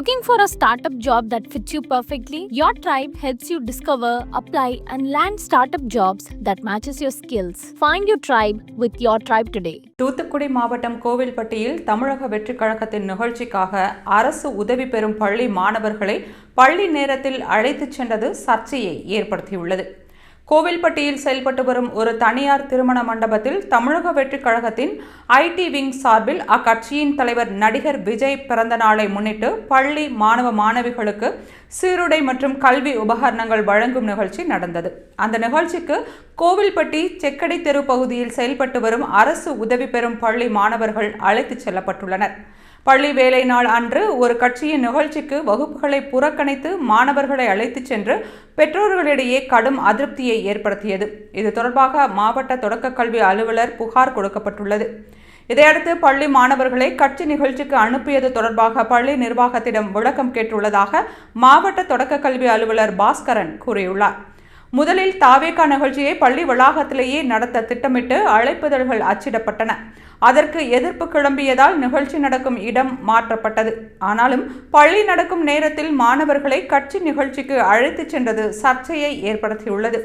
Looking for a startup job that fits you perfectly? Your tribe helps you discover, apply, and land startup jobs that matches your skills. Find your tribe with your tribe today. Thoothukudi மாவட்டம் கோவில்பட்டியில் தமிழக வெற்றிக் கழகத்தின் நிகழ்ச்சிக்காக அரசு உதவி பெறும் பள்ளி மாணவர்களை பள்ளி நேரத்தில் அழைத்துச் சென்றது சர்ச்சையை ஏற்படுத்தியுள்ளது கோவில்பட்டியில் செயல்பட்டு வரும் ஒரு தனியார் திருமண மண்டபத்தில் தமிழக வெற்றிக் கழகத்தின் ஐடி விங் சார்பில் அக்கட்சியின் தலைவர் நடிகர் விஜய் பிறந்த நாளை முன்னிட்டு பள்ளி மாணவ மாணவிகளுக்கு சீருடை மற்றும் கல்வி உபகரணங்கள் வழங்கும் நிகழ்ச்சி நடந்தது. அந்த நிகழ்ச்சிக்கு கோவில்பட்டி செக்கடை தெரு பகுதியில் செயல்பட்டு வரும் அரசு உதவி பெறும் பள்ளி மாணவர்கள் அழைத்துச் செல்லப்பட்டுள்ளனர். பள்ளி வேலை நாள் அன்று ஒரு கட்சியின் நிகழ்ச்சிக்கு வகுப்புகளை புறக்கணித்து மாணவர்களை அழைத்துச் சென்று பெற்றோர்களிடையே கடும் அதிருப்தியை ஏற்படுத்தியது. இது தொடர்பாக மாவட்ட தொடக்க கல்வி அலுவலர் புகார் கொடுக்கப்பட்டுள்ளது. இதையடுத்து பள்ளி மாணவர்களை கட்சி நிகழ்ச்சிக்கு அனுப்பியது தொடர்பாக பள்ளி நிர்வாகத்திடம் விளக்கம் கேட்டுள்ளதாக மாவட்ட தொடக்க கல்வி அலுவலர் பாஸ்கரன் கூறியுள்ளார். முதலில் தாவேகா நிகழ்ச்சியை பள்ளி வளாகத்திலேயே நடத்த திட்டமிட்டு அழைப்புதல்கள் அச்சிடப்பட்டன. அதற்கு எதிர்ப்பு கிளம்பியதால் நிகழ்ச்சி நடக்கும் இடம் மாற்றப்பட்டது. ஆனாலும் பள்ளி நடக்கும் நேரத்தில் மாணவர்களை கட்சி நிகழ்ச்சிக்கு அழைத்துச் சென்றது சர்ச்சையை ஏற்படுத்தியுள்ளது.